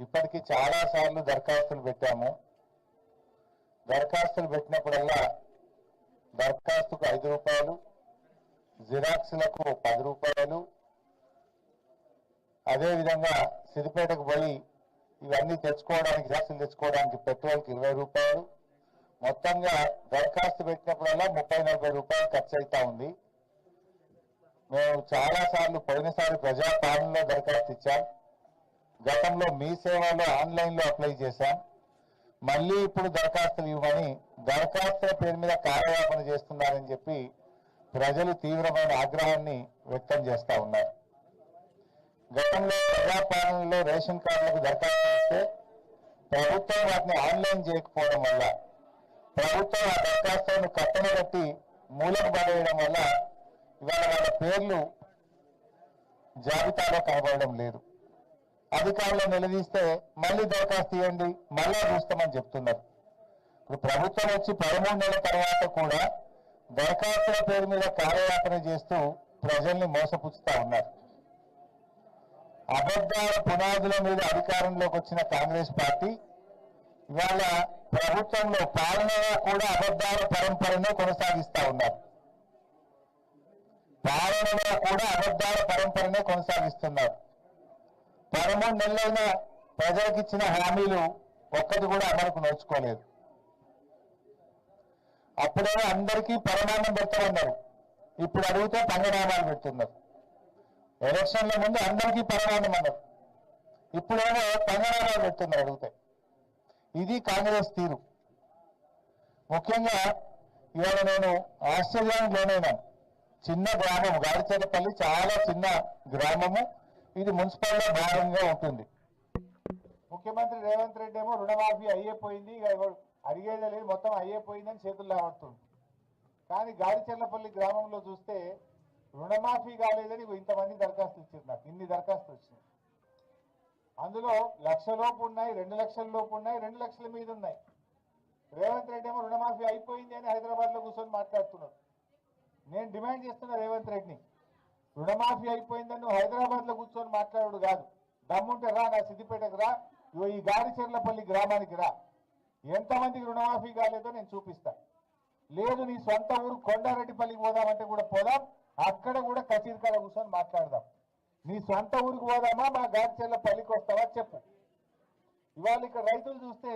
ఇప్పటికీ చాలా సార్లు దరఖాస్తులు పెట్టాము. దరఖాస్తులు పెట్టినప్పుడల్లా దరఖాస్తుకు ఐదు రూపాయలు జిరాక్స్లకు పది రూపాయలు. అదేవిధంగా సిద్దిపేటకు పోయి ఇవన్నీ తెచ్చుకోవడానికి జిరాక్సులు తెచ్చుకోవడానికి పెట్రోల్కి ఇరవై రూపాయలు. మొత్తంగా దరఖాస్తు పెట్టినప్పుడల్లా ముప్పై నలభై రూపాయలు ఖర్చు అవుతా ఉంది. మేము చాలా సార్లు పోయినసారి ప్రజాపాలనలో దరఖాస్తు ఇచ్చాం. గతంలో మీ సేవలో ఆన్లైన్లో అప్లై చేశాం. మళ్ళీ ఇప్పుడు దరఖాస్తులు ఇవ్వమని దరఖాస్తుల పేరు మీద కార్యవాపన చేస్తున్నారని చెప్పి ప్రజలు తీవ్రమైన ఆగ్రహాన్ని వ్యక్తం చేస్తూ ఉన్నారు. గతంలో ప్రజాపాలనలో రేషన్ కార్డులకు దరఖాస్తు ఇస్తే ప్రభుత్వం వాటిని ఆన్లైన్ చేయకపోవడం వల్ల ప్రభుత్వం ఆ దరఖాస్తులను కట్టన కట్టి మూలకు పడేయడం వల్ల ఇవాళ వాళ్ళ పేర్లు జాబితాలో కనబడడం లేదు. అధికారులు నిలదీస్తే మళ్ళీ దరఖాస్తు ఇవ్వండి మళ్ళా చూస్తామని చెప్తున్నారు. ఇప్పుడు ప్రభుత్వం వచ్చి పదమూడు నెలల తర్వాత కూడా దరఖాస్తుల పేరు మీద కార్యయాపన చేస్తూ ప్రజల్ని మోసపుచ్చుతా ఉన్నారు. అబద్ధాల పునాదుల మీద అధికారంలోకి వచ్చిన కాంగ్రెస్ పార్టీ ఇవాళ ప్రభుత్వంలో పాలనలో కూడా అబద్ధాల పరంపరను కొనసాగిస్తా ఉన్నారు. పాలనలో కూడా అబద్ధాల పరంపరనే కొనసాగిస్తున్నారు. పదమూడు నెలలైన ప్రజలకు ఇచ్చిన హామీలు ఒక్కటి కూడా అమలుకు నోచుకోలేదు. అప్పుడేమో అందరికీ పరమాన్నం పెడతామన్నారు ఇప్పుడు అడిగితే పంగనామాలు పెడుతున్నారు. ఎలక్షన్ల ముందు అందరికీ పరమాన్నం అన్నారు. ఇప్పుడేమో పంగనామాలు పెడుతున్నారు అడిగితే. ఇది కాంగ్రెస్ తీరు. ముఖ్యంగా ఇవాళ నేను ఆశ్చర్యానికి లోనైనాను. చిన్న గ్రామం గాడిచేటపల్లి చాలా చిన్న గ్రామము. ఇది మున్సిపాలిటీ భాగంగా ఉంటుంది. ముఖ్యమంత్రి రేవంత్ రెడ్డి ఏమో రుణమాఫీ అయ్యేపోయింది ఇక అడిగేదే లేదు. మొత్తం అయ్యేపోయిందని చేతుల్లో ఆడుతుంది కానీ గాడిచెర్లపల్లి గ్రామంలో చూస్తే రుణమాఫీ కాలేదని ఇంతమంది దరఖాస్తులు ఇచ్చారు. నాకు ఇన్ని దరఖాస్తులు వచ్చినాయి. అందులో లక్ష లోపు ఉన్నాయి రెండు లక్షల లోపు ఉన్నాయి రెండు లక్షల మీద ఉన్నాయి. రేవంత్ రెడ్డి ఏమో రుణమాఫీ అయిపోయింది అని హైదరాబాద్లో కూర్చొని మాట్లాడుతున్నాడు నేను డిమాండ్ చేస్తున్నా రేవంత్ రెడ్డిని రుణమాఫీ అయిపోయిందని నువ్వు హైదరాబాద్లో కూర్చొని మాట్లాడు కాదు. దమ్ముంటే రా నా సిద్దిపేటకు రా ఇగో ఈ గాడిచెర్లపల్లి గ్రామానికి రా. ఎంతమందికి రుణమాఫీ కాలేదో నేను చూపిస్తా. లేదు నీ సొంత ఊరు కొండారెడ్డిపల్లికి పోదామంటే కూడా పోదాం అక్కడ కూడా కచీరికాడ కూర్చొని మాట్లాడదాం. నీ సొంత ఊరికి పోదామా మా గాడిచెర్లపల్లికి వస్తావా చెప్పు. ఇవాళ ఇక్కడ రైతులు చూస్తే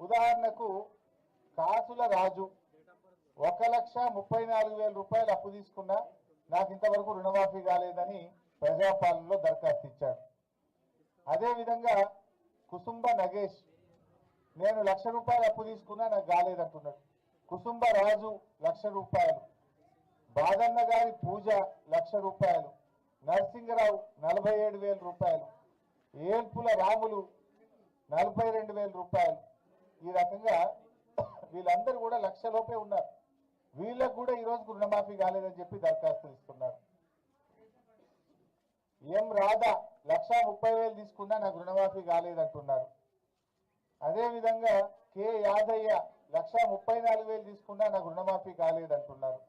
ఉదాహరణకు కాసుల రాజు ఒక లక్ష ముప్పై నాలుగు వేల రూపాయలు అప్పు తీసుకున్నా నాకు ఇంతవరకు రుణమాఫీ కాలేదని ప్రజాపాలనలో దరఖాస్తు ఇచ్చాడు అదే విధంగా కుసుంబ నగేష్ నేను లక్ష రూపాయలు అప్పు తీసుకున్నా నాకు కాలేదంటున్నాడు. కుసుంబ రాజు లక్ష రూపాయలు బాదన్న గారి పూజ లక్ష రూపాయలు నరసింగరావు నలభై ఏడు వేల రూపాయలు ఏల్పుల రాములు నలభై రెండు వేల రూపాయలు. ఈ రకంగా వీళ్ళందరూ కూడా లక్ష లోపే ఉన్నారు. వీళ్ళకు కూడా ఈ రోజు రుణమాఫీ కాలేదని చెప్పి దరఖాస్తులు ఇస్తున్నారు. ఎం రాధా లక్ష ముప్పై వేలు తీసుకున్నా నాకు రుణమాఫీ కాలేదంటున్నారు. అదేవిధంగా కె యాదయ్య లక్ష ముప్పై నాలుగు వేలు తీసుకున్నా నాకు రుణమాఫీ కాలేదంటున్నారు.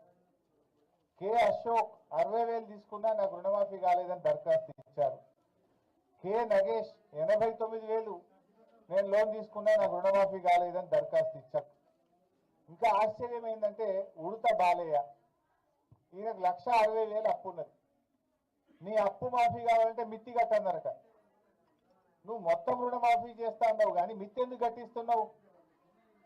కె అశోక్ అరవై వేలు తీసుకున్నా నాకు రుణమాఫీ కాలేదని దరఖాస్తు ఇచ్చారు. కె నగేష్ ఎనభై తొమ్మిది వేలు నేను లోన్ తీసుకున్నా నాకు రుణమాఫీ కాలేదని దరఖాస్తు ఇచ్చారు. ఇంకా ఆశ్చర్యం ఏంటంటే ఉడత బాలయ్య. ఈయనకు లక్ష అరవై వేలు అప్పు ఉన్నది. నీ అప్పు మాఫీ కావాలంటే మిత్తి కట్టందనట నువ్వు మొత్తం రుణమాఫీ చేస్తా అన్నావు కానీ మిత్తి ఎందుకు కట్టిస్తున్నావు?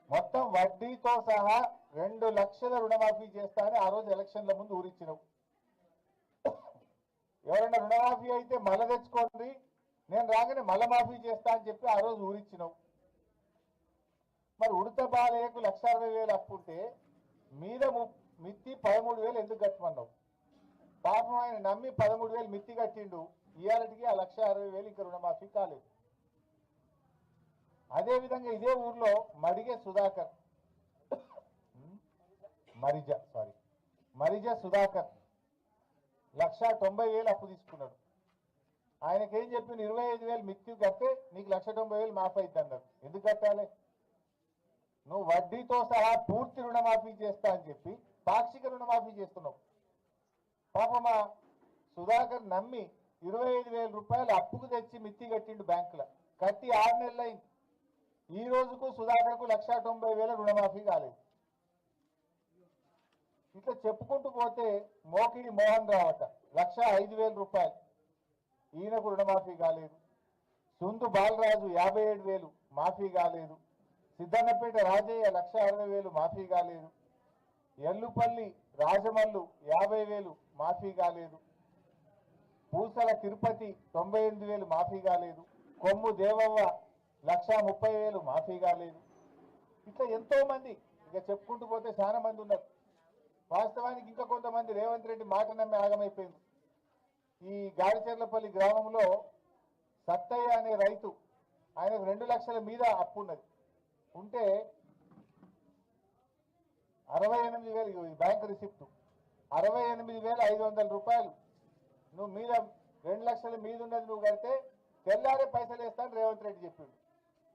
మొత్తం వడ్డీతో సహా రెండు లక్షల రుణమాఫీ చేస్తా అని ఆ రోజు ఎలక్షన్ల ముందు ఊరిచ్చినావు. ఎవరైనా రుణమాఫీ అయితే మళ్ళ తెచ్చుకోండి. నేను రాగానే మళ్ళ మాఫీ చేస్తా అని చెప్పి ఆ రోజు ఊరించినావు మరి ఉడత బాలయ్యకు లక్ష అరవై వేలు అప్పు ఉంటే మీద మిత్తి పదమూడు వేలు ఎందుకు కట్టమన్నావు? పాపం ఆయన నమ్మి పదమూడు వేలు మిత్తి కట్టిండు. ఇవాళకి ఆ లక్ష అరవై వేలు ఇంకా రుణమాఫీ కాలేదు. అదేవిధంగా ఇదే ఊర్లో మడిగే సుధాకర్. మరిజ సారీ మరిజ సుధాకర్ లక్ష తొంభై వేలు అప్పు తీసుకున్నాడు. ఆయనకేం చెప్పింది ఇరవై ఐదు వేలు మిత్తి కడితే నీకు లక్ష తొంభై వేలు మాఫ్ అవుతుంది అన్నారు. ఎందుకు కట్టాలి? నువ్వు వడ్డీతో సహా పూర్తి రుణమాఫీ చేస్తా అని చెప్పి పాక్షిక రుణమాఫీ చేస్తున్నావు. పాపమా? సుధాకర్ నమ్మి ఇరవై ఐదు వేల రూపాయలు అప్పుకు తెచ్చి మిత్తి కట్టిండు బ్యాంకులో. కట్టి ఆరు నెలలు ఈ రోజుకు సుధాకర్కు లక్ష తొంభై వేల రుణమాఫీ కాలేదు. ఇట్లా చెప్పుకుంటూ పోతే మోకిడి మోహన్ రావట లక్ష ఐదు వేల రూపాయలు. ఈయనకు రుణమాఫీ కాలేదు. సుందు బాలరాజు యాభై ఏడు వేలు మాఫీ కాలేదు. సిద్ధన్నపేట రాజయ్య లక్ష అరవై వేలు మాఫీ కాలేదు ఎల్లుపల్లి రాజమల్లు యాభై వేలు మాఫీ కాలేదు పూసల తిరుపతి తొంభై ఎనిమిది వేలు మాఫీ కాలేదు కొమ్ము దేవవ్వ లక్ష ముప్పై వేలు మాఫీ కాలేదు ఇట్లా ఎంతో మంది ఇక చెప్పుకుంటూ పోతే చాలా మంది ఉన్నారు. వాస్తవానికి ఇంకా కొంతమంది రేవంత్ రెడ్డి మాట నమ్మి ఆగమైపోయింది. ఈ గాడిచెర్లపల్లి గ్రామంలో సత్తయ్య అనే రైతు ఆయనకు రెండు లక్షల మీద అప్పు ఉన్నది. ఉంటే అరవై ఎనిమిది వేలు ఈ బ్యాంక్ రిసిప్ట్. అరవై ఎనిమిది వేల ఐదు వందల రూపాయలు. నువ్వు మీద రెండు లక్షల మీద ఉన్నది నువ్వు కడితే తెల్లారే పైసలు వేస్తాను రేవంత్ రెడ్డి చెప్పిండు.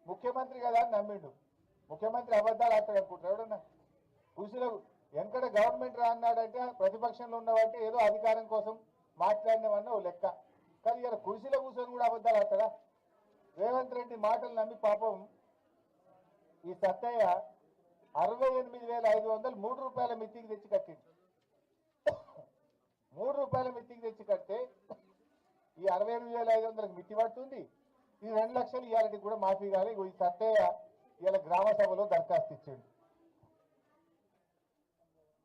ముఖ్యమంత్రి కదా అని నమ్మిండు. ముఖ్యమంత్రి అబద్ధాలు ఆడతాడు అనుకుంటారు ఎవడన్నా? కృషిలో వెనకడ గవర్నమెంట్ రా అన్నాడంటే ప్రతిపక్షంలో ఉన్నవంటే ఏదో అధికారం కోసం మాట్లాడినవన్న ఓ లెక్క. కానీ ఇలా కుర్చీలో కూర్చొని కూడా అబద్ధాలు ఆడతాడా? రేవంత్ రెడ్డి మాటలు నమ్మి పాపం ఈ సత్తయ్య అరవై ఎనిమిది వేల ఐదు వందలు మూడు రూపాయల మిత్తికి తెచ్చి కట్టింది మూడు రూపాయల మిత్తికి తెచ్చి కడితే ఈ అరవై ఎనిమిది వేల ఐదు వందలకు మిత్తి పడుతుంది. ఈ రెండు లక్షలు ఇవాళకి కూడా మాఫీ కానీ ఈ సత్తయ్య ఇవాళ గ్రామ సభలో దరఖాస్తు ఇచ్చిండు.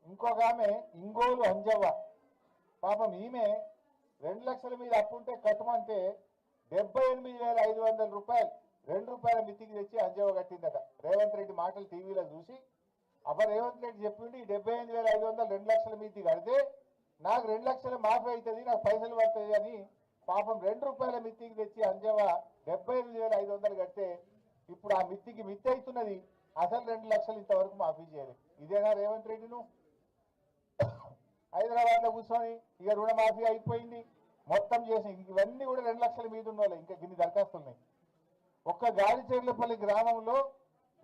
ఇంకొక ఆమె ఇంగోలు అంజవ్వ. పాపం ఈమె రెండు లక్షల మీద అప్పు ఉంటే కట్టమంటే డెబ్బై ఎనిమిది వేల ఐదు వందల రూపాయలు రెండు రూపాయల మితికి తెచ్చి అంజవ కట్టిందట. రేవంత్ రెడ్డి మాటలు టీవీలో చూసి అబ్బా రేవంత్ రెడ్డి చెప్పిండు ఈ డెబ్బై ఎనిమిది వేల ఐదు వందలు రెండు లక్షల మితి కడితే నాకు రెండు లక్షల మాఫీ అవుతుంది నాకు పైసలు పడుతుంది అని పాపం రెండు రూపాయల మిత్తికి తెచ్చి అంజవ డెబ్బై ఎనిమిది వేల ఐదు వందలు కడితే ఇప్పుడు ఆ మిత్తికి మిత్తి అవుతున్నది. అసలు రెండు లక్షలు ఇంతవరకు మాఫీ చేయలేదు. ఇదేనా రేవంత్ రెడ్డి నువ్వు హైదరాబాద్లో కూర్చొని ఇక రుణమాఫీ అయిపోయింది. మొత్తం చేసి ఇవన్నీ కూడా రెండు లక్షల మీద ఉన్న ఇంకా గిన్ని దరఖాస్తులు ఉన్నాయి. ఒక్క గాలిచెర్లపల్లి గ్రామంలో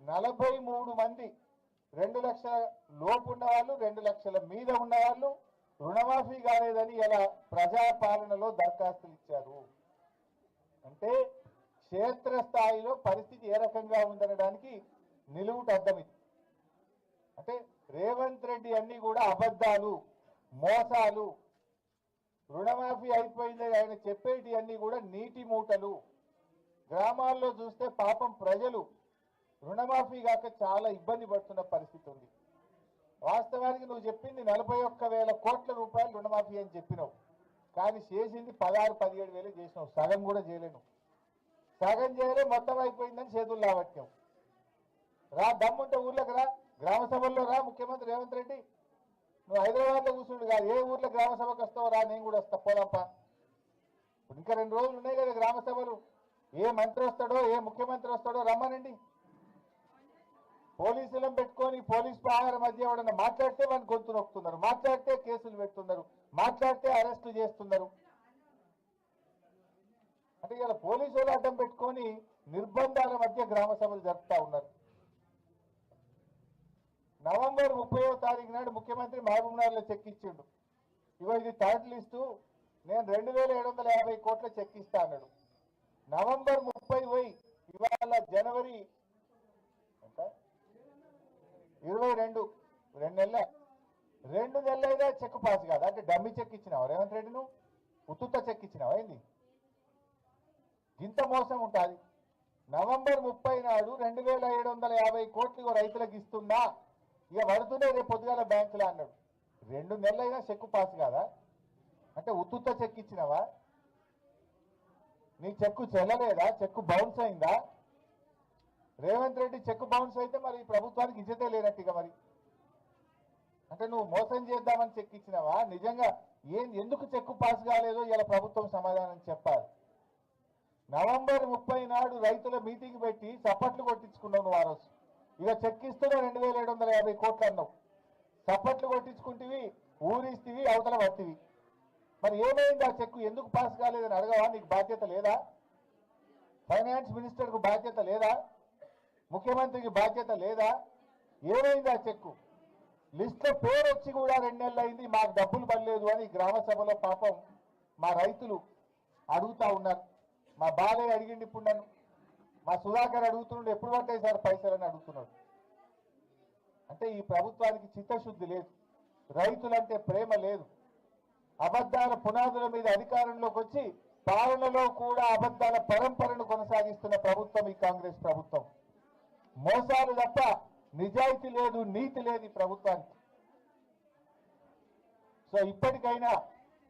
నలభై మూడు మంది రెండు లక్షల లోపు ఉన్నవాళ్ళు రెండు లక్షల మీద ఉన్నవాళ్ళు రుణమాఫీ కాలేదని ఇలా ప్రజాపాలనలో దరఖాస్తులు ఇచ్చారు. అంటే క్షేత్రస్థాయిలో పరిస్థితి ఏ రకంగా ఉందనడానికి నిలువుట అర్థం ఇది. అంటే రేవంత్ రెడ్డి అన్ని కూడా అబద్ధాలు మోసాలు రుణమాఫీ అయిపోయిందని ఆయన చెప్పేటి అన్ని కూడా నీటి మూటలు. గ్రామాల్లో చూస్తే పాపం ప్రజలు రుణమాఫీ కాక చాలా ఇబ్బంది పడుతున్న పరిస్థితి ఉంది. వాస్తవానికి నువ్వు చెప్పింది నలభై ఒక్క వేల కోట్ల రూపాయలు రుణమాఫీ అని చెప్పినావు. కానీ చేసింది పదహారు పదిహేడు వేలు చేసినావు. సగం కూడా చేయలేను. సగం చేయలే మొత్తం అయిపోయిందని చేతులు లావట్యం రా దమ్ముంటే ఊర్లోకి రా. గ్రామ సభల్లో రా ముఖ్యమంత్రి రేవంత్ రెడ్డి. నువ్వు హైదరాబాద్లో కూర్చుండు కాదు. ఏ ఊర్లో గ్రామ సభకు వస్తావు రా నేను కూడా వస్తా. పోదాంపా. ఇంకా రెండు రోజులు ఉన్నాయి కదా గ్రామ సభలు. ఏ మంత్రి వస్తాడో ఏ ముఖ్యమంత్రి వస్తాడో రమ్మనండి. పోలీసులను పెట్టుకొని పోలీస్ ప్రహార మధ్య ఎవడన్నా మాట్లాడితే వాళ్ళు గొంతు నొక్కుతున్నారు. మాట్లాడితే కేసులు పెడుతున్నారు. మాట్లాడితే అరెస్టు చేస్తున్నారు. అంటే ఇలా పోలీసులు అడ్డం పెట్టుకొని నిర్బంధాల మధ్య గ్రామ సభలు జరుపుతా ఉన్నారు. నవంబర్ ముప్పైవ తారీఖు నాడు ముఖ్యమంత్రి మహబూబ్నగర్లో చెక్ ఇచ్చిండు. ఇగో ఇది థర్డ్ లిస్టు. నేను రెండు వేల ఏడు వందల యాభై కోట్ల చెక్ ఇస్తా అన్నాడు. నవంబర్ ముప్పై పోయి ఇవాళ జనవరి ఎంత ఇరవై రెండు రెండు నెలల రెండు నెలలైనా చెక్ పాస్ కాదు? అంటే డమ్మి చెక్ ఇచ్చినావా? రేవంత్ రెడ్డి నువ్వు ఉత్తుత చెక్ ఇచ్చినావా? ఏంది? ఇంత మోసం ఉంటుంది. నవంబర్ ముప్పై నాడు రెండు వేల ఏడు వందల యాభై కోట్లు రైతులకు ఇస్తున్నా. ఇక పడుతున్నాయి రేపు పొద్దుగాల బ్యాంకులో అన్నాడు. రెండు నెలలైనా చెక్కు పాస్ కాదా? అంటే ఉత్తుత చెక్ ఇచ్చినావా? నీ చెక్కు చెల్లలేదా? చెక్కు బౌన్స్ అయిందా? రేవంత్ రెడ్డి చెక్కు బౌన్స్ అయితే మరి ఈ ప్రభుత్వానికి ఇచ్చతే లేనట్టుగా మరి. అంటే నువ్వు మోసం చేద్దామని చెక్ ఇచ్చినావా? నిజంగా ఏం ఎందుకు చెక్కు పాస్ కాలేదో? ఇలా ప్రభుత్వం సమాధానం చెప్పాలి. నవంబర్ ముప్పై నాడు రైతుల మీటింగ్ పెట్టి చప్పట్లు కొట్టించుకున్నావు నువ్వు ఆ రోజు. ఇక చెక్ ఇస్తున్నా రెండు వేల ఏడు వందల యాభై కోట్లు అన్నావు. చప్పట్లు కొట్టించుకుంటివి ఊరిస్తివి అవతల పట్టివి మరి ఏమైంది ఆ చెక్కు? ఎందుకు పాస్ కాలేదని అడగవా? నీకు బాధ్యత లేదా? ఫైనాన్స్ మినిస్టర్కు బాధ్యత లేదా? ముఖ్యమంత్రికి బాధ్యత లేదా? ఏమైంది ఆ చెక్కు? లిస్ట్లో పేరు వచ్చి కూడా రెండు నెలలు అయింది మాకు డబ్బులు పడలేదు అని గ్రామ సభలో పాపం మా రైతులు అడుగుతా ఉన్నారు. మా బాలయ్య అడిగిండి ఇప్పుడు నన్ను. మా సుధాకర్ అడుగుతున్నాడు ఎప్పుడు పడ్డాయి సార్ పైసలు అని అడుగుతున్నాడు. అంటే ఈ ప్రభుత్వానికి చిత్తశుద్ధి లేదు. రైతులంటే ప్రేమ లేదు. అబద్ధాల పునాదుల మీద అధికారంలోకి వచ్చి పాలనలో కూడా అబద్ధాల పరంపరను కొనసాగిస్తున్న ప్రభుత్వం ఈ కాంగ్రెస్ ప్రభుత్వం. మోసాలు తప్ప నిజాయితీ లేదు నీతి లేదు ఈ ప్రభుత్వానికి. సో ఇప్పటికైనా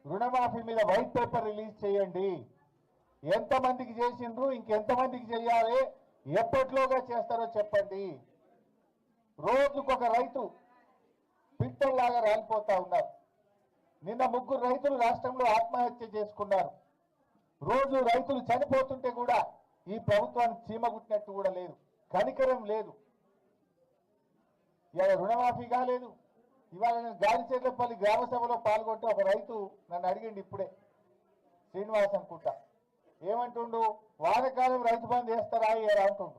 రుణమాఫీ మీద వైట్ పేపర్ రిలీజ్ చేయండి. ఎంతమందికి చేసిండ్రు ఇంకెంతమందికి చేయాలి ఎప్పట్లోగా చేస్తారో చెప్పండి. రోజుకొక రైతు పిట్టల్లాగా రాలిపోతా ఉన్నారు. నిన్న ముగ్గురు రైతులు రాష్ట్రంలో ఆత్మహత్య చేసుకున్నారు. రోజు రైతులు చనిపోతుంటే కూడా ఈ ప్రభుత్వానికి చీమగుట్టినట్టు కూడా లేదు. కనికరం లేదు. ఇవాళ రుణమాఫీ కాలేదు. ఇవాళ నేను గాలిచెర్లపల్లి గ్రామ సభలో పాల్గొంటే ఒక రైతు నన్ను అడిగిండు ఇప్పుడే శ్రీనివాస్ అనుకుంటా ఏమంటుండు? వానకాలం రైతు బంధు చేస్తారా ఏరా? అంటుండు.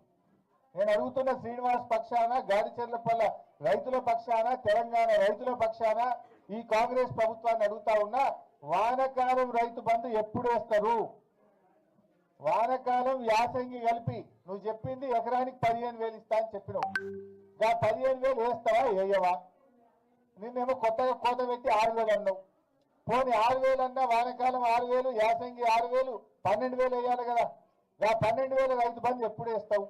నేను అడుగుతున్న శ్రీనివాస్ పక్షాన గాడిచెర్లపల్ల రైతుల పక్షాన తెలంగాణ రైతుల పక్షాన ఈ కాంగ్రెస్ ప్రభుత్వాన్ని అడుగుతా ఉన్నా వానకాలం రైతు బంధు ఎప్పుడు వేస్తారు? వానకాలం యాసంగి కలిపి నువ్వు చెప్పింది ఎకరానికి పదిహేను వేలు ఇస్తా అని చెప్పినావు. ఇంకా పదిహేను వేలు వేస్తావా? వేయవా? నిన్నేమో కొత్తగా కోత పెట్టి ఆరు వేలు అన్నావు. పోనీ ఆరు వేలు అన్నా వానకాలం ఆరు వేలు యాసంగి ఆరు వేలు పన్నెండు వేలు వేయాలి కదా. గా పన్నెండు వేలు రైతు బంధు ఎప్పుడు వేస్తావు?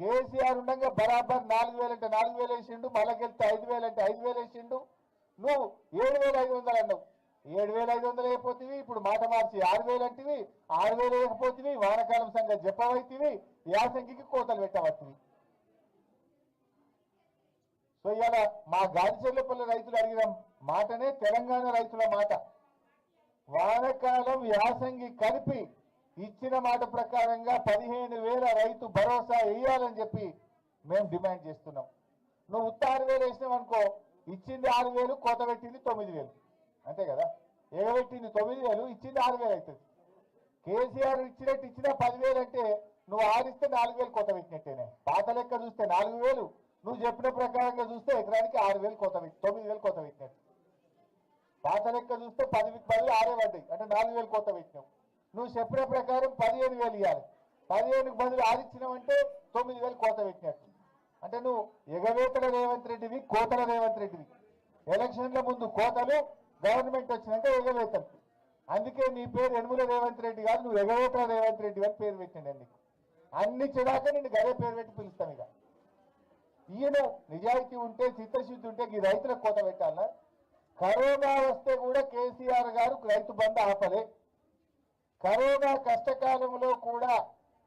కేసీఆర్ ఉండగా బరాబర్ నాలుగు వేలు అంటే నాలుగు వేలు వేసిండు మళ్ళకెళ్తే ఐదు వేలు అంటే ఐదు వేలు వేసిండు. నువ్వు ఏడు వేల ఐదు వందలు అన్నావు. ఏడు వేల ఐదు వందలు అయిపోతుంది ఇప్పుడు మాట మార్చి ఆరు వేలు అంటివి ఆరు వేలు వేయకపోతుంది వానకాలం సంగతి చెప్పవైతివి యాసంగికి కోతలు పెట్టవచ్చువి సో ఇవాళ మా గాడిచెర్లపల్లి రైతులు అడిగిన మాటనే తెలంగాణ రైతుల మాట. వానకాలం యాసంగి కలిపి ఇచ్చిన మాట ప్రకారంగా పదిహేను వేల రైతు భరోసా వేయాలని చెప్పి మేము డిమాండ్ చేస్తున్నాం. నువ్వు ఉత్త ఆరు వేలు వేసినావు అనుకో ఇచ్చింది ఆరు వేలు కోత పెట్టింది తొమ్మిది వేలు. అంతే కదా? ఎగబెట్టింది తొమ్మిది వేలు ఇచ్చింది ఆరు వేలు అవుతుంది. కేసీఆర్ ఇచ్చినట్టు ఇచ్చిన పదివేలు అంటే నువ్వు ఆరిస్తే నాలుగు వేలు కోత పెట్టినట్టేనే. పాత లెక్క చూస్తే నాలుగు వేలు నువ్వు చెప్పిన ప్రకారంగా చూస్తే ఎకరానికి ఆరు వేలు కోత పెట్టి తొమ్మిది వేలు కోత పెట్టినట్టు. పాత లెక్క చూస్తే పది పది ఆరే పడ్డాయి. అంటే నాలుగు వేలు కోత పెట్టినావు. నువ్వు చెప్పిన ప్రకారం పదిహేను వేలు ఇవ్వాలి పదిహేనుకు బదులు ఆరిచ్చినావంటే తొమ్మిది వేలు కోత పెట్టినట్టు. అంటే నువ్వు ఎగవేతల రేవంత్ రెడ్డివి కోతల రేవంత్ రెడ్డివి. ఎలక్షన్ల ముందు కోతలు గవర్నమెంట్ వచ్చినాక ఎగవేతలు. అందుకే నీ పేరు ఎనుముల రేవంత్ రెడ్డి కాదు నువ్వు ఎగవేతల రేవంత్ రెడ్డి అని పేరు పెట్టినండి అన్ని చెడాక నేను గదే పేరు పెట్టి పిలుస్తాను ఇక. ఈయన నిజాయితీ ఉంటే చిత్తశుద్ధి ఉంటే ఈ రైతులకు కోత పెట్టాలా? కరోనా వస్తే కూడా కేసీఆర్ గారు రైతు బంధు ఆపలే. కరోనా కష్టకాలంలో కూడా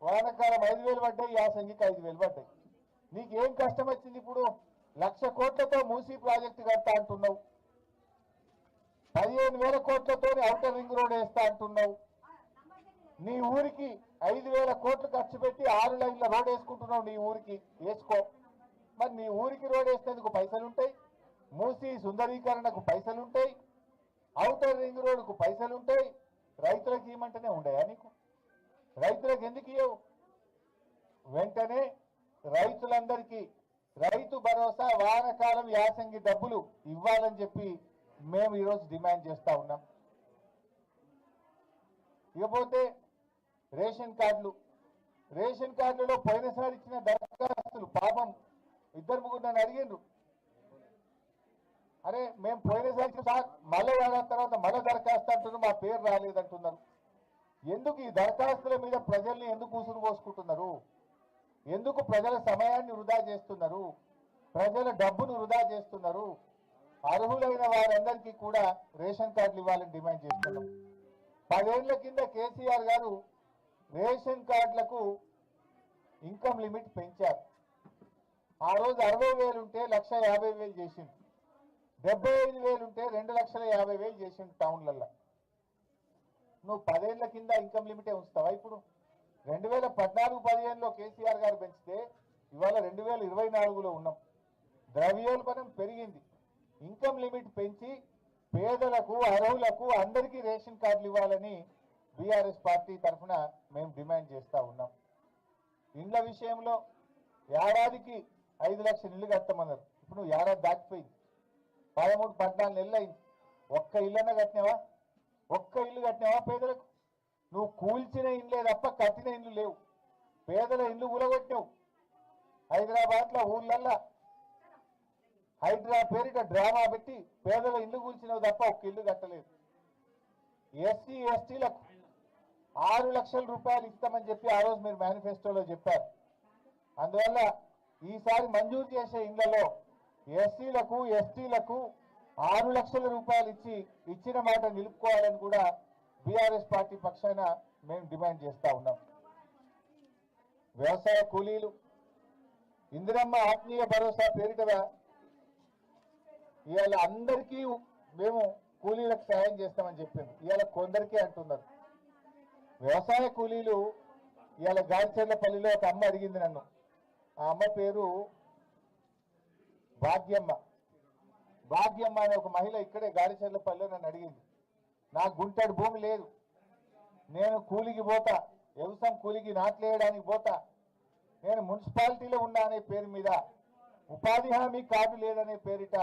వానకాలం ఐదు వేలు పడ్డాయి యాసంగికి ఐదు వేలు పడ్డాయి. నీకేం కష్టం వచ్చింది ఇప్పుడు? లక్ష కోట్లతో మూసీ ప్రాజెక్టు కడతా అంటున్నావు. పదిహేను వేల కోట్లతో అవుటర్ రింగ్ రోడ్ వేస్తా అంటున్నావు. నీ ఊరికి ఐదు వేల కోట్లు ఖర్చు పెట్టి ఆరు లైన్ల రోడ్ వేసుకుంటున్నావు నీ ఊరికి. వేసుకో. మరి నీ ఊరికి రోడ్ వేసేందుకు పైసలు ఉంటాయి మూసి సుందరీకరణకు పైసలు ఉంటాయి అవుటర్ రింగ్ రోడ్కు పైసలు ఉంటాయి రైతులకు ఇవ్వమంటేనే ఉండయా నీకు? రైతులకు ఎందుకు ఇవ్వవు వెంటనే రైతులందరికీ రైతు భరోసా వానకాలం యాసంగి డబ్బులు ఇవ్వాలని చెప్పి మేము ఈరోజు డిమాండ్ చేస్తూ ఉన్నాం. ఇకపోతే రేషన్ కార్డులు రేషన్ కార్డులలో పోయినసారి ఇచ్చిన దరఖాస్తులు పాపం ఇద్దరు ముగ్గురు నన్ను అడిగిండ్రు. అరే మేము పోయినసారి సార్ మళ్ళీ ఏడాది తర్వాత మళ్ళీ దరఖాస్తు అంటున్నారు మా పేరు రాలేదంటున్నారు ఎందుకు ఈ దరఖాస్తుల మీద ప్రజల్ని ఎందుకు కూసురు పోసుకుంటున్నారు? ఎందుకు ప్రజల సమయాన్ని వృధా చేస్తున్నారు? ప్రజల డబ్బును వృధా చేస్తున్నారు? అర్హులైన వారందరికీ కూడా రేషన్ కార్డులు ఇవ్వాలని డిమాండ్ చేస్తున్నాం. పదేళ్ళ కింద కేసీఆర్ గారు రేషన్ కార్డులకు ఇన్కమ్ లిమిట్ పెంచారు. ఆ రోజు అరవై వేలు ఉంటే లక్ష యాభై వేలు చేసింది డెబ్బై ఐదు వేలు ఉంటే రెండు లక్షల యాభై వేలు చేసిండు టౌన్లలో నువ్వు పదేళ్ళ కింద ఇన్కమ్ లిమిటే ఉంచుతావా ఇప్పుడు? రెండు వేల పద్నాలుగు పదిహేనులో కేసీఆర్ గారు పెంచితే ఇవాళ రెండు వేల ఇరవై నాలుగులో ఉన్నాం. ద్రవ్యోల్బణం పెరిగింది. ఇన్కమ్ లిమిట్ పెంచి పేదలకు అర్హులకు అందరికీ రేషన్ కార్డులు ఇవ్వాలని బీఆర్ఎస్ పార్టీ తరఫున మేము డిమాండ్ చేస్తూ ఉన్నాం. ఇండ్ల విషయంలో ఏడాదికి ఐదు లక్షల ఇల్లు కట్టమన్నారు. ఇప్పుడు నువ్వు ఏడాది దాటిపోయింది. పదమూడు పద్నాలుగు నెలలు అయింది. ఒక్క ఇల్లన్నా కట్టినావా? ఒక్క ఇల్లు కట్టినావా పేదలకు? నువ్వు కూల్చిన ఇండ్లే తప్ప కట్టిన ఇండ్లు లేవు. పేదల ఇండ్లు ఊలగొట్టినావు. హైదరాబాద్లో ఊళ్ళల్లా హైదరాబాద్ పేరిట డ్రామా పెట్టి పేదల ఇల్లు కూల్చినవి తప్ప ఒక్క ఇల్లు కట్టలేదు. ఎస్సీ ఎస్టీలకు ఆరు లక్షల రూపాయలు ఇస్తామని చెప్పి ఆ రోజు మీరు మేనిఫెస్టోలో చెప్పారు. అందువల్ల ఈసారి మంజూరు చేసే ఇళ్ళలో ఎస్సీలకు ఎస్టీలకు ఆరు లక్షల రూపాయలు ఇచ్చి ఇచ్చిన మాట నిలుపుకోవాలని కూడా బీఆర్ఎస్ పార్టీ పక్షాన మేము డిమాండ్ చేస్తా ఉన్నాం. వ్యవసాయ కూలీలు ఇందిరమ్మ ఆత్మీయ భరోసా పేరిట ఇవాళ అందరికీ మేము కూలీలకు సాయం చేస్తామని చెప్పింది. ఇవాళ కొందరికే అంటున్నారు. వ్యవసాయ కూలీలు ఇవాళ గాడిచెర్లపల్లిలో ఒక అమ్మ అడిగింది నన్ను. ఆ అమ్మ పేరు భాగ్యమ్మ భాగ్యమ్మ అనే ఒక మహిళ ఇక్కడే గాడిచెర్లపల్లిలో నన్ను అడిగింది. నాకు గుంటడి భూమి లేదు. నేను కూలికి పోతా. వ్యవసాయం కూలికి నాట్లేయడానికి పోతా. నేను మున్సిపాలిటీలో ఉన్నా అనే పేరు మీద. ఉపాధి హామీ కార్డు లేదనే పేరిట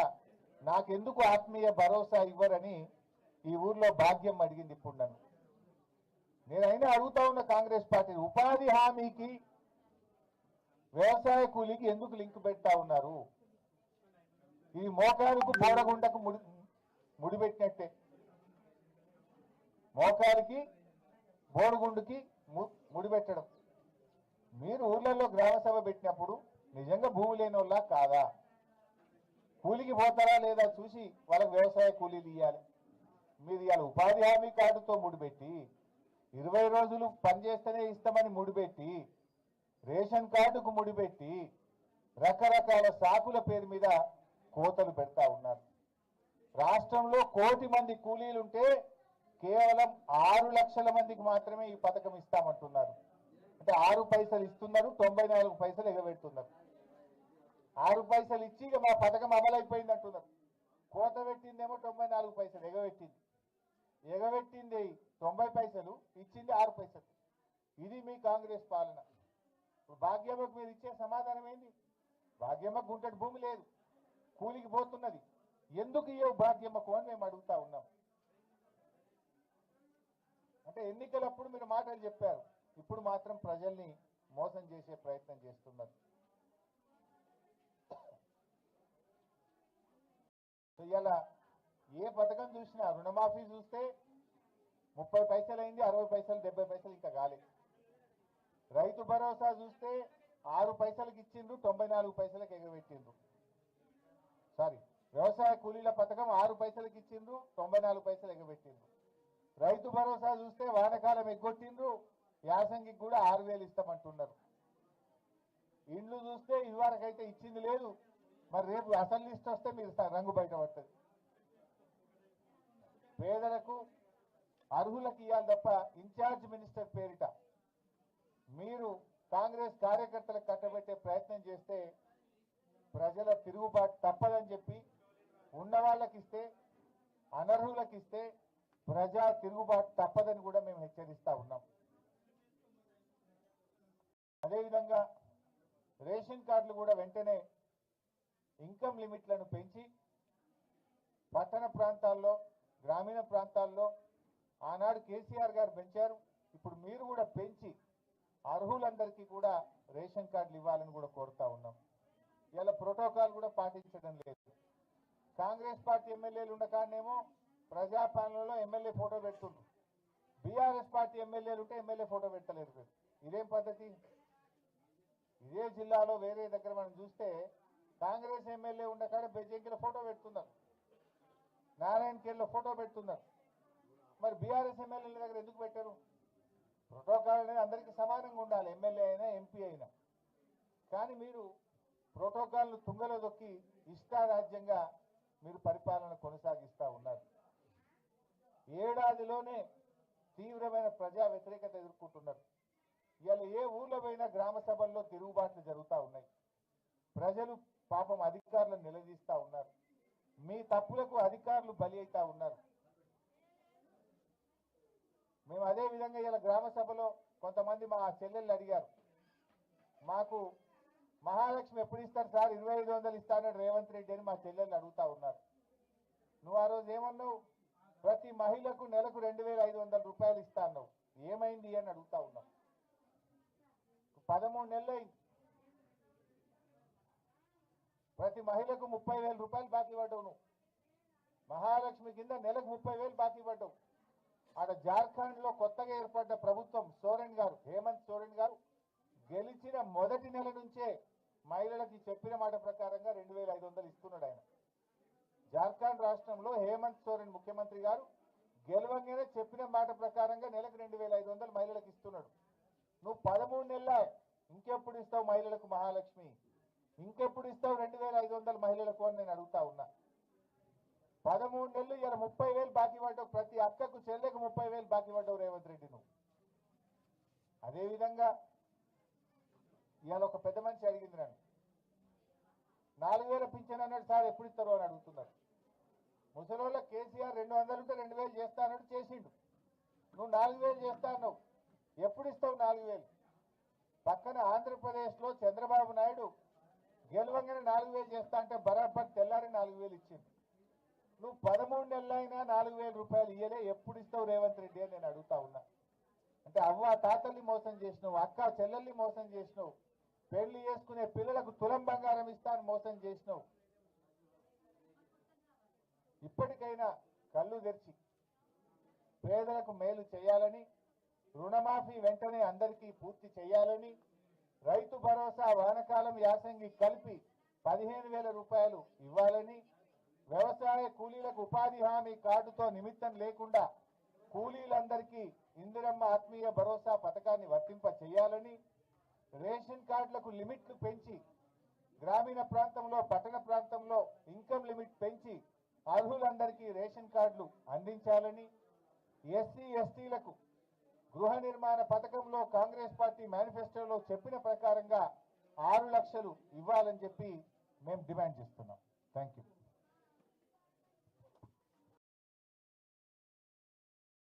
నాకెందుకు ఆత్మీయ భరోసా ఇవ్వరని ఈ ఊర్లో భాగ్యం అడిగింది ఇప్పుడు నన్ను. నేనైనా అడుగుతా ఉన్న కాంగ్రెస్ పార్టీ ఉపాధి హామీకి వ్యవసాయ కూలీకి ఎందుకు లింక్ పెడతా ఉన్నారు? ఈ మోకానికి బోడగుండకు ముడి ముడిపెట్టినట్టే. మోకాలికి బోడుగుండుకి ము- ముడిపెట్టడం. మీరు ఊర్లలో గ్రామ సభ పెట్టినప్పుడు నిజంగా భూమి లేని వాళ్ళ కాదా? కూలికి పోతారా లేదా చూసి వాళ్ళకి వ్యవసాయ కూలీలు ఇవ్వాలి మీరు ఇవాళ ఉపాధి హామీ కార్డుతో ముడిపెట్టి ఇరవై రోజులు పనిచేస్తేనే ఇస్తామని ముడిపెట్టి రేషన్ కార్డుకు ముడిపెట్టి రకరకాల సాకుల పేరు మీద కోతలు పెడతా ఉన్నారు. రాష్ట్రంలో కోటి మంది కూలీలుంటే కేవలం ఆరు లక్షల మందికి మాత్రమే ఈ పథకం ఇస్తామంటున్నారు. అంటే ఆరు పైసలు ఇస్తున్నారు తొంభై నాలుగు పైసలు ఎగబెడుతున్నారు. ఆరు పైసలు ఇచ్చి ఇక మా పథకం అమలైపోయింది అంటున్నారు కోత పెట్టిందేమో తొంభై నాలుగు పైసలు ఎగబెట్టింది. ఎగబెట్టింది తొంభై పైసలు ఇచ్చింది ఆరు పైసలు. ఇది మీ కాంగ్రెస్ పాలన. ఇప్పుడు భాగ్యమ్మకు మీరు ఇచ్చే సమాధానం ఏంది? భాగ్యమ్మకు గుంటడి భూమి లేదు. కూలికి పోతున్నది. ఎందుకు ఇవ్వవు భాగ్యమ్మకు అని మేము అడుగుతా ఉన్నాం. అంటే ఎన్నికలప్పుడు మీరు మాటలు చెప్పారు. ఇప్పుడు మాత్రం ప్రజల్ని మోసం చేసే ప్రయత్నం చేస్తున్నారు. ఇలా ఏ పథకం చూసినా రుణమాఫీ చూస్తే ముప్పై పైసలు అయింది అరవై పైసలు డెబ్బై పైసలు ఇంకా కాలేదు రైతు భరోసా చూస్తే ఆరు పైసలకి ఇచ్చిండ్రు తొంభై నాలుగు పైసలకు ఎగబెట్టిండ్రు. సారీ వ్యవసాయ కూలీల పథకం ఆరు పైసలకు ఇచ్చిండ్రు తొంభై నాలుగు పైసలు ఎగబెట్టిండ్రు. రైతు భరోసా చూస్తే వానకాలం ఎగ్గొట్టిండ్రు యాసంగికి కూడా ఆరు వేలు ఇస్తామంటున్నారు. ఇండ్లు చూస్తే ఇదివరకైతే ఇచ్చింది లేదు మరి రేపు అసలు లిస్ట్ వస్తే మీరు స- రంగు బయట పడుతుంది. పేదలకు అర్హులకు ఇవ్వాలి తప్ప ఇన్ఛార్జ్ మినిస్టర్ పేరిట మీరు కాంగ్రెస్ కార్యకర్తలకు కట్టబెట్టే ప్రయత్నం చేస్తే ప్రజల తిరుగుబాటు తప్పదని చెప్పి ఉన్న వాళ్ళకి ఇస్తే అనర్హులకు ఇస్తే ప్రజా తిరుగుబాటు తప్పదని కూడా మేము హెచ్చరిస్తా ఉన్నాం. అదేవిధంగా రేషన్ కార్డులు కూడా వెంటనే ఇన్కమ్ లిమిట్లను పెంచి పట్టణ ప్రాంతాల్లో గ్రామీణ ప్రాంతాల్లో ఆనాడు కేసీఆర్ గారు పెంచారు. ఇప్పుడు మీరు కూడా పెంచి అర్హులందరికీ కూడా రేషన్ కార్డులు ఇవ్వాలని కూడా కోరుతా ఉన్నాం. ఇలా ప్రోటోకాల్ కూడా పాటించడం లేదు. కాంగ్రెస్ పార్టీ ఎమ్మెల్యేలు ఉండకానేమో ప్రజాపాలనలో ఎమ్మెల్యే ఫోటో పెడుతుండ్రు. బీఆర్ఎస్ పార్టీ ఎమ్మెల్యేలు ఉంటే ఎమ్మెల్యే ఫోటో పెట్టలేరు ఇదేం పద్ధతి? ఇదే జిల్లాలో వేరే దగ్గర మనం చూస్తే కాంగ్రెస్ ఎమ్మెల్యే ఉండకాడ బెజ్జంకిలో ఫోటో పెడుతున్నారు. నారాయణ కేర్లో ఫోటో పెడుతున్నారు. మరి బీఆర్ఎస్ ఎమ్మెల్యేల దగ్గర ఎందుకు పెట్టారు? ప్రోటోకాల్ అనేది అందరికీ సమానంగా ఉండాలి. ఎమ్మెల్యే అయినా ఎంపీ అయినా. కానీ మీరు ప్రోటోకాల్ను తుంగలో దొక్కి ఇష్టారాజ్యంగా మీరు పరిపాలన కొనసాగిస్తూ ఉన్నారు. ఏడాదిలోనే తీవ్రమైన ప్రజా వ్యతిరేకత ఎదుర్కొంటున్నారు. ఇవాళ ఏ ఊర్లో పోయినా గ్రామ సభల్లో తిరుగుబాట్లు జరుగుతూ ఉన్నాయి. ప్రజలు పాపం అధికారులను నిలదీస్తూ ఉన్నారు. మీ తప్పులకు అధికారులు బలి అవుతా ఉన్నారు. మేము అదే విధంగా ఇలా గ్రామ సభలో కొంతమంది మా చెల్లెళ్ళు అడిగారు. మాకు మహాలక్ష్మి ఎప్పుడు ఇస్తారు సార్? ఇరవై ఐదు వందలు ఇస్తానని రేవంత్ రెడ్డి అని మా చెల్లెళ్ళు అడుగుతా ఉన్నారు. నువ్వు ఆ రోజు ఏమన్నావు? ప్రతి మహిళకు నెలకు రెండు వేల ఐదు వందల రూపాయలు ఇస్తాను ఏమైంది అని అడుగుతా ఉన్నావు. పదమూడు నెలలైంది ప్రతి మహిళకు ముప్పై వేల రూపాయలు బాకీ పడ్డావు నువ్వు. మహాలక్ష్మి కింద నెలకు ముప్పై వేలు బాకీ పడ్డావు. ఆడ జార్ఖండ్లో కొత్తగా ఏర్పడ్డ ప్రభుత్వం సోరెన్ గారు హేమంత్ సోరెన్ గారు గెలిచిన మొదటి నెల నుంచే మహిళలకి చెప్పిన మాట ప్రకారంగా రెండు వేల ఐదు వందలు ఇస్తున్నాడు ఆయన. జార్ఖండ్ రాష్ట్రంలో హేమంత్ సోరెన్ ముఖ్యమంత్రి గారు గెలవంగానే చెప్పిన మాట ప్రకారంగా నెలకు రెండు వేల ఐదు వందలు మహిళలకు ఇస్తున్నాడు. నువ్వు పదమూడు నెలల ఇంకెప్పుడు ఇస్తావు మహిళలకు మహాలక్ష్మి? ఇంకెప్పుడు ఇస్తావు రెండు వేల ఐదు వందల మహిళలకు అని నేను అడుగుతా ఉన్నా. పదమూడు నెలలు ఇలా ముప్పై వేలు బాకీ పడ్డావు. ప్రతి అక్కకు చెల్లెకు ముప్పై వేలు బాకీ పడ్డావు రేవంత్ రెడ్డి నువ్వు. అదేవిధంగా ఇవాళ ఒక పెద్ద మనిషి అడిగింది నన్ను. నాలుగు వేల పింఛన్ అన్నాడు సార్ ఎప్పుడు ఇస్తారు? అని అడుగుతున్నారు ముసలోళ్ళ కేసీఆర్ రెండు వందలు ఉంటే రెండు వేలు చేస్తా అన్నాడు చేసిండు. నువ్వు నాలుగు వేలు చేస్తా అన్నావు. ఎప్పుడు ఇస్తావు నాలుగు వేలు? పక్కన ఆంధ్రప్రదేశ్లో చంద్రబాబు నాయుడు గెలవంగానే నాలుగు వేలు చేస్తా అంటే బరాబర్ తెల్లారి నాలుగు వేలు ఇచ్చింది నువ్వు పదమూడు నెలలైనా నాలుగు వేల రూపాయలు ఇయ్యలే ఎప్పుడు ఇస్తావు రేవంత్ రెడ్డి? అని నేను అడుగుతా ఉన్నా. అంటే అవ్వ తాతల్ని మోసం చేసినావు అక్క చెల్లెల్ని మోసం చేసినావు. పెళ్ళి చేసుకునే పిల్లలకు తులం బంగారం ఇస్తాను మోసం చేసినావు. ఇప్పటికైనా కళ్ళు తెరిచి పేదలకు మేలు చేయాలని రుణమాఫీ వెంటనే అందరికీ పూర్తి చేయాలని రైతు భరోసా వానకాలం యాసంగి కలిపి పదిహేను వేల రూపాయలు ఇవ్వాలని వ్యవసాయ కూలీలకు ఉపాధి హామీ కార్డుతో నిమిత్తం లేకుండా కూలీలందరికీ ఇందిరమ్మ ఆత్మీయ భరోసా పథకాన్ని వర్తింప చేయాలని రేషన్ కార్డులకు లిమిట్లు పెంచి గ్రామీణ ప్రాంతంలో పట్టణ ప్రాంతంలో ఇన్కమ్ లిమిట్ పెంచి అర్హులందరికీ రేషన్ కార్డులు అందించాలని ఎస్సీ ఎస్టీలకు గృహ నిర్మాణ పథకంలో కాంగ్రెస్ పార్టీ మేనిఫెస్టోలో చెప్పిన ప్రకారంగా ఆరు లక్షలు ఇవ్వాలని చెప్పి మేము డిమాండ్ చేస్తున్నాం. Thank you